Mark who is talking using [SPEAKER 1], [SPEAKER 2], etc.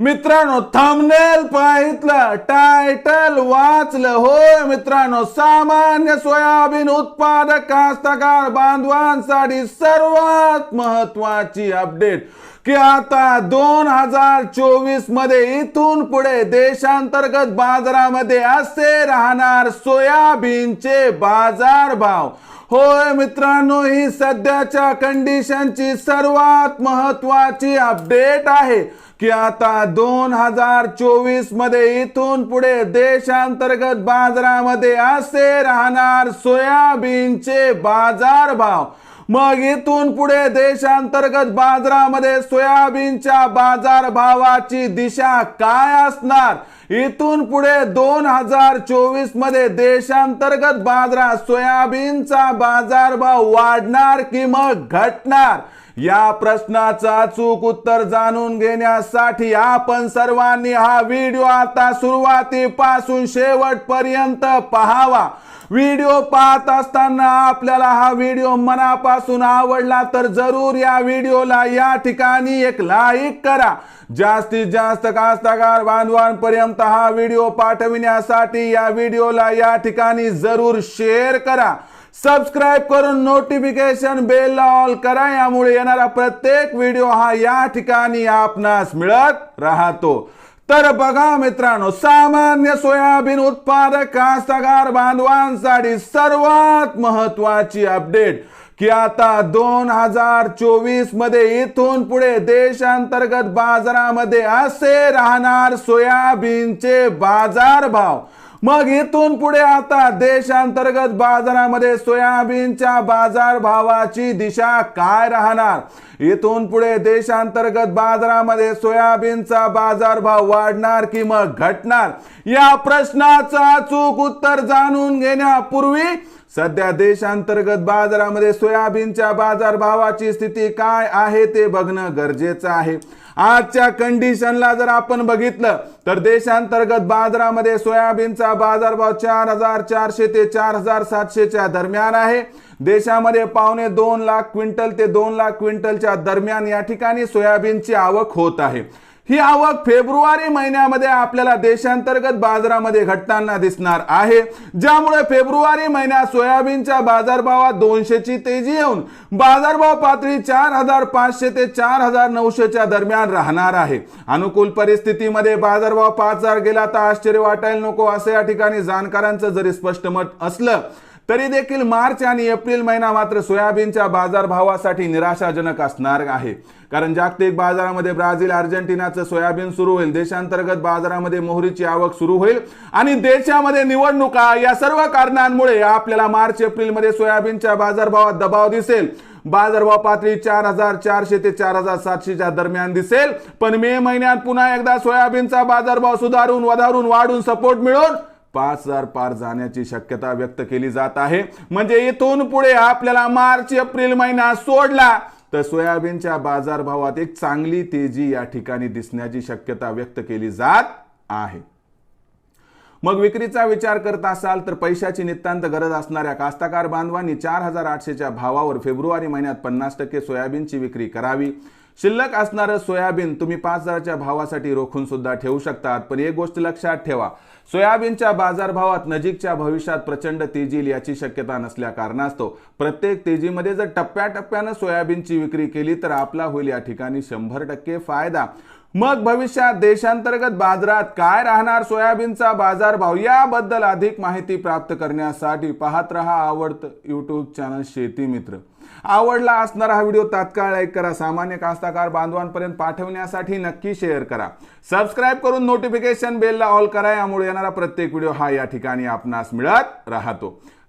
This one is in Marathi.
[SPEAKER 1] मित्रांनो थंबनेल पाहितलं टायटल वाचलं. होय मित्रांनो सामान्य सोयाबीन उत्पादक कास्तकार बांधवांसाठी सर्वात महत्वाची अपडेट की आता दोन हजार चोवीसमध्ये इथून पुढे देशांतर्गत बाजारामध्ये असे राहणार सोयाबीनचे बाजार भाव होय मित्रांनो ही सध्याच्या कंडिशनची सर्वात महत्वाची अपडेट आहे की आता दोन हजार चोवीसमध्ये इथून पुढे देशांतर्गत बाजारामध्ये असे राहणार सोयाबीनचे बाजार भाव मग इथून पुढे देशांतर्गत बाजारामध्ये सोयाबीनच्या बाजार भावाची दिशा काय असणार? इथून पुढे दोन हजार चोवीसमध्ये देशांतर्गत बाजारात सोयाबीनचा बाजारभाव वाढणार की मग घटणार? या प्रश्नाचं अचूक उत्तर जाणून घेण्यासाठी आपण सर्वांनी हा व्हिडिओ आता सुरुवातीपासून शेवटपर्यंत पहावा. व्हिडिओ पाहत असताना आपल्याला हा व्हिडिओ मनापासून आवडला तर जरूर या व्हिडिओला या ठिकाणी एक लाईक करा. जास्तीत जास्त कास्तकार बांधवांपर्यंत हा व्हिडिओ पाठविण्यासाठी या व्हिडिओला या ठिकाणी जरूर शेअर करा. सबस्क्राईब करून नोटिफिकेशन बेल ऑल करा. यामुळे येणारा प्रत्येक व्हिडिओ हा या ठिकाणी आपणास मिळत राहतो. तर बघा मित्रांनो सामान्य सोयाबीन उत्पादक कास्तकार बांधवांसाठी सर्वात महत्वाची अपडेट की आता दोन हजार चोवीसमध्ये इथून पुढे देशांतर्गत बाजारामध्ये असे राहणार सोयाबीनचे बाजार भाव मग इथून पुढे आता देशांतर्गत बाजारामध्ये सोयाबीनच्या बाजार भावाची दिशा काय राहणार? इथून पुढे देशांतर्गत बाजारामध्ये सोयाबीनचा बाजार भाव वाढणार की मग घटणार? या प्रश्नाचं अचूक उत्तर जाणून घेण्यापूर्वी सध्या देशांतर्गत बाजारामध्ये सोयाबीनच्या बाजार भावाची स्थिती काय आहे ते बघणं गरजेचं आहे. आजच्या कंडिशनला जर आपण बघितलं तर देशांतर्गत बाजारामध्ये सोयाबीनचा बाजारभाव चार हजार चारशे ते चार हजार सातशेच्या दरम्यान आहे. देशामध्ये पावणे दोन लाख क्विंटल ते दोन लाख क्विंटलच्या दरम्यान या ठिकाणी सोयाबीनची आवक होत आहे. ही आवक फेब्रुवारी महिन्यामध्ये आपल्याला देशांतर्गत बाजारामध्ये घटताना दिसणार आहे. ज्यामुळे फेब्रुवारी महिन्यात सोयाबीनच्या बाजारभावात दोनशेची तेजी येऊन बाजारभाव पातळी चार हजार पाचशे ते चार हजार नऊशेच्या दरम्यान राहणार आहे. अनुकूल परिस्थितीमध्ये बाजारभाव पाच हजार गेला तर आश्चर्य वाटायला नको असं या ठिकाणी जाणकारांचं जरी स्पष्ट मत असलं तरी देखील मार्च आणि एप्रिल महिना मात्र सोयाबीनच्या बाजारभावासाठी निराशाजनक असणार आहे. कारण जागतिक बाजारामध्ये ब्राझील अर्जेंटिनाचं सोयाबीन सुरू होईल. देशांतर्गत बाजारामध्ये मोहरीची आवक सुरू होईल. आणि देशामध्ये निवडणुका या सर्व कारणांमुळे आपल्याला मार्च एप्रिलमध्ये सोयाबीनच्या बाजारभावात दबाव दिसेल. बाजारभाव पातळी चार हजार चारशे ते चार हजार सातशेच्या दरम्यान दिसेल. पण मे महिन्यात पुन्हा एकदा सोयाबीनचा बाजारभाव सुधारून वधारून वाढून सपोर्ट मिळून पाच हजार पार जाण्याची शक्यता व्यक्त केली जात आहे. म्हणजे इथून पुढे आपल्याला मार्च एप्रिल महिना सोडला तर सोयाबीनच्या बाजारभावात एक चांगली तेजी या ठिकाणी दिसण्याची शक्यता व्यक्त केली जात आहे. मग विक्रीचा विचार करत असाल तर पैशाची नितांत गरज असणाऱ्या कास्ताकार बांधवांनी चार हजार आठशेच्या भावावर फेब्रुवारी महिन्यात पन्नास टक्के सोयाबीनची विक्री करावी. शिल्लक असणारं सोयाबीन तुम्ही पाच हजारच्या भावासाठी रोखून सुद्धा ठेवू शकतात. पण एक गोष्ट लक्षात ठेवा सोयाबीनच्या बाजारभावात नजीकच्या भविष्यात प्रचंड तेजी येईल याची शक्यता नसल्या कारणास्तव प्रत्येक तेजीमध्ये जर टप्प्याटप्प्यानं सोयाबीनची विक्री केली तर आपला होईल या ठिकाणी शंभर टक्के फायदा. मग भविष्यात देशांतर्गत बाजारात काय राहणार? सोयाबीनचा बाजारभाव याबद्दल अधिक माहिती प्राप्त करण्यासाठी पाहत रहा आवडतं यूट्यूब चॅनल शेती मित्र. आवडला असणारा हा व्हिडिओ तात्काळ लाईक करा. सामान्य कास्ताकार बांधवांपर्यंत पाठवण्यासाठी नक्की शेअर करा. सबस्क्राईब करून नोटिफिकेशन बेलला ऑल करा. यामुळे येणारा प्रत्येक व्हिडिओ हा या ठिकाणी आपणास मिळत राहतो.